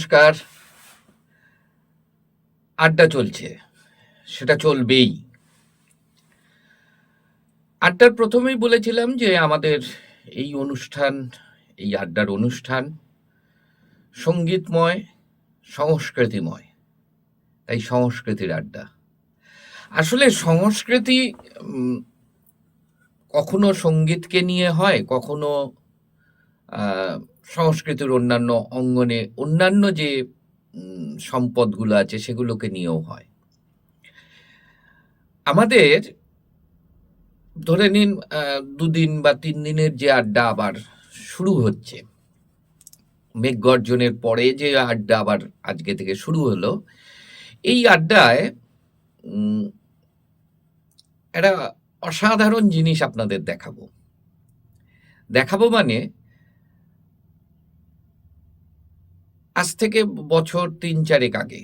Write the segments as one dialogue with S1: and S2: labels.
S1: নমস্কার। আড্ডা চলছে, সেটা চলবেই। আড্ডার প্রথমেই বলেছিলাম যে আমাদের এই অনুষ্ঠান, এই আড্ডার অনুষ্ঠান সঙ্গীতময়, সংস্কৃতিময়, তাই সংস্কৃতির আড্ডা। আসলে সংস্কৃতি কখনো সঙ্গীতকে নিয়ে হয়, কখনো সংস্কৃতির অন্যান্য অঙ্গনে অন্যান্য যে সম্পদগুলো আছে সেগুলোকে নিয়েও হয়। আমাদের ধরে নিন দুদিন বা তিন দিনের যে আড্ডা আবার শুরু হচ্ছে। মেঘ গর্জনের পরে যে আড্ডা আবার আজকে থেকে শুরু হলো, এই আড্ডায় একটা অসাধারণ জিনিস আপনাদের দেখাবো। দেখাবো মানে আজ থেকে বছর তিন চারেক আগে।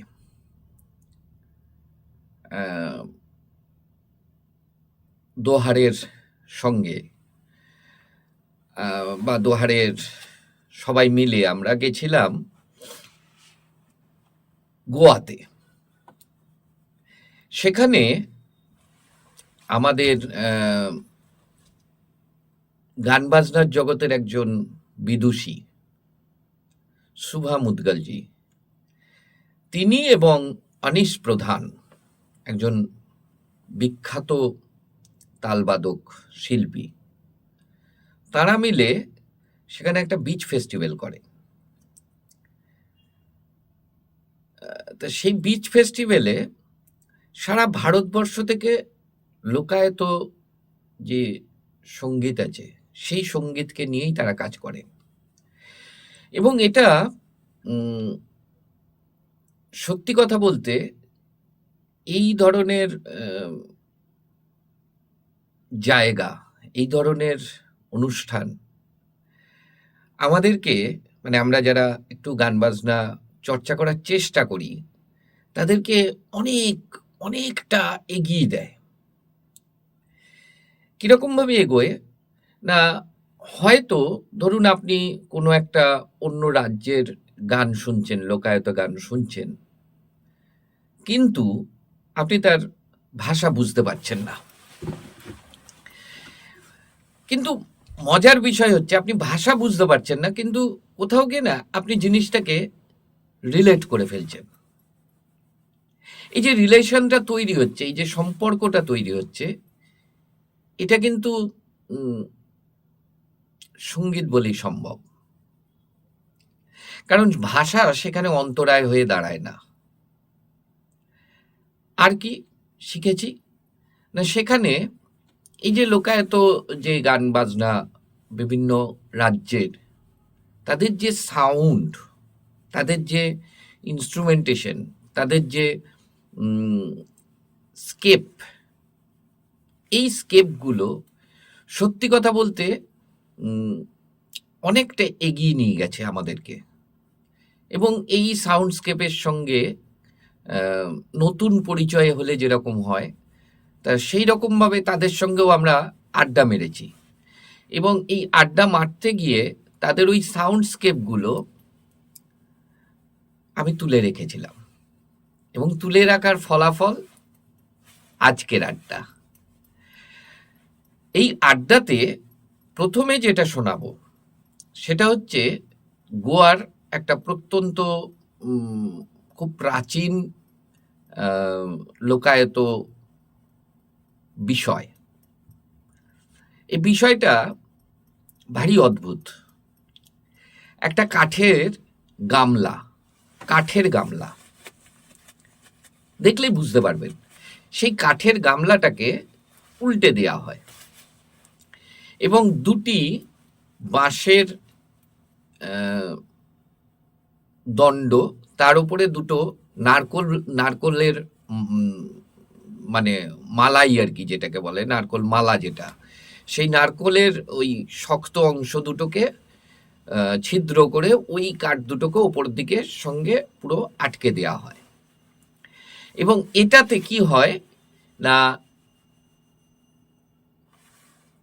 S1: দোহারের সঙ্গে বা দোহারের সবাই মিলে আমরা গেছিলাম গোয়াতে। সেখানে আমাদের গান বাজনার জগতের একজন বিদুষী সুভা মুদগলজি। তিনি এবং অনিশ প্রধান একজন বিখ্যাত তালবাদক শিল্পী। তারা মিলে সেখানে একটা বিচ ফেস্টিভ্যাল করে। তো সেই বিচ ফেস্টিভ্যালে সারা ভারতবর্ষ থেকে লোকায়ত যে সংগীত আছে, সেই সঙ্গীতকে নিয়েই তারা কাজ করে। এবং এটা সত্যি কথা বলতে এই ধরনের জায়গা, এই ধরনের অনুষ্ঠান আমাদেরকে মানে আমরা যারা একটু গান বাজনা চর্চা করার চেষ্টা করি, তাদেরকে অনেক, অনেকটা এগিয়ে দেয়। কিরকমভাবে এগোয়? না হয়তো ধরুন আপনি কোনো একটা অন্য রাজ্যের গান শুনছেন, লোকায়ত গান শুনছেন, কিন্তু আপনি তার ভাষা বুঝতে পারছেন না। কিন্তু মজার বিষয় হচ্ছে আপনি ভাষা বুঝতে পারছেন না, কিন্তু কোথাও গিয়ে না আপনি জিনিসটাকে রিলেট করে ফেলছেন। এই যে রিলেশনটা তৈরি হচ্ছে, এই যে সম্পর্কটা তৈরি হচ্ছে, এটা কিন্তু সংগীত বলেই সম্ভব। কারণ ভাষা সেখানে অন্তরায় হয়ে দাঁড়ায় না। আর কি শিখেছি? না, সেখানে এই যে লোকায়ত, যে গান বাজনা বিভিন্ন রাজ্যের, তাদের যে সাউন্ড তাদের যে ইনস্ট্রুমেন্টেশন তাদের যে স্কেপ এই স্কেপগুলো সত্যি কথা বলতে অনেকটা এগিয়ে নিয়ে গেছে আমাদেরকে। এবং এই সাউন্ডস্কেপের সঙ্গে নতুন পরিচয় হলে যেরকম হয়, তা সেই রকমভাবে তাদের সঙ্গেও আমরা আড্ডা মেরেছি। এবং এই আড্ডা মারতে গিয়ে তাদের ওই সাউন্ডস্কেপগুলো আমি তুলে রেখেছিলাম। এবং তুলে রাখার ফলাফল আজকের আড্ডা। এই আড্ডাতে প্রথমে যেটা শোনাবো, সেটা হচ্ছে গোয়ার একটা প্রত্যন্ত খুব প্রাচীন লোকায়ত বিষয়। এই বিষয়টা ভারী অদ্ভুত। একটা কাঠের গামলা কাঠের গামলা। দেখলেই বুঝতে পারবেন, সেই কাঠের গামলাটাকে উল্টে দেওয়া হয়। এবং দুটি বাঁশের দণ্ড, তার উপরে দুটো নারকোল, নারকোলের মানে মালাই আর কি যেটাকে বলে, নারকোল মালা যেটা। সেই নারকোলের ওই শক্ত অংশ দুটোকে ছিদ্র করে ওই কাঠ দুটোকে ওপর দিকে সঙ্গে পুরো আটকে দেওয়া হয়। এবং এটাতে কি হয় না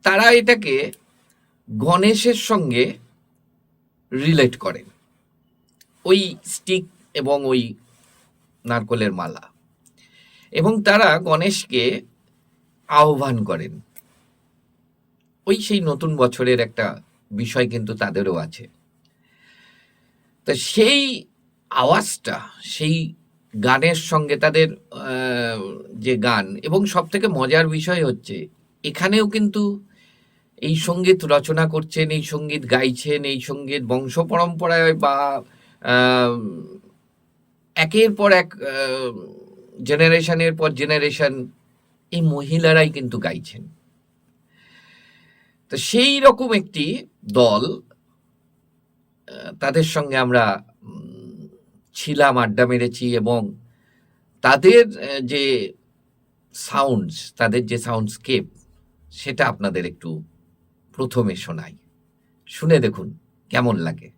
S1: তারা এটাকে গণেশের সঙ্গে রিলেট করেন ওই স্টিক এবং ওই নারকলের মালা। এবং তারা গণেশকে আহ্বান করেন। ওই সেই নতুন বছরের একটা বিষয় কিন্তু তাদেরও আছে। তা সেই আওয়াজটা, সেই গানের সঙ্গে তাদের যে গান, এবং সব থেকে মজার বিষয় হচ্ছে, এখানেও কিন্তু এই সংগীত রচনা করছেন, এই সংগীত গাইছেন, এই সংগীত বংশ পরম্পরায় বা একের পর এক জেনারেশনের পর জেনারেশন এই মহিলারাই কিন্তু গাইছেন। তো সেই রকম একটি দল তাদের সঙ্গে আমরা ছিলাম, আড্ডা মেরেছি এবং তাদের যে সাউন্ডস, তাদের যে সাউন্ডস্কেপ, সেটা আপনাদের একটু প্রথমে শোনাই। শুনে দেখুন কেমন লাগে।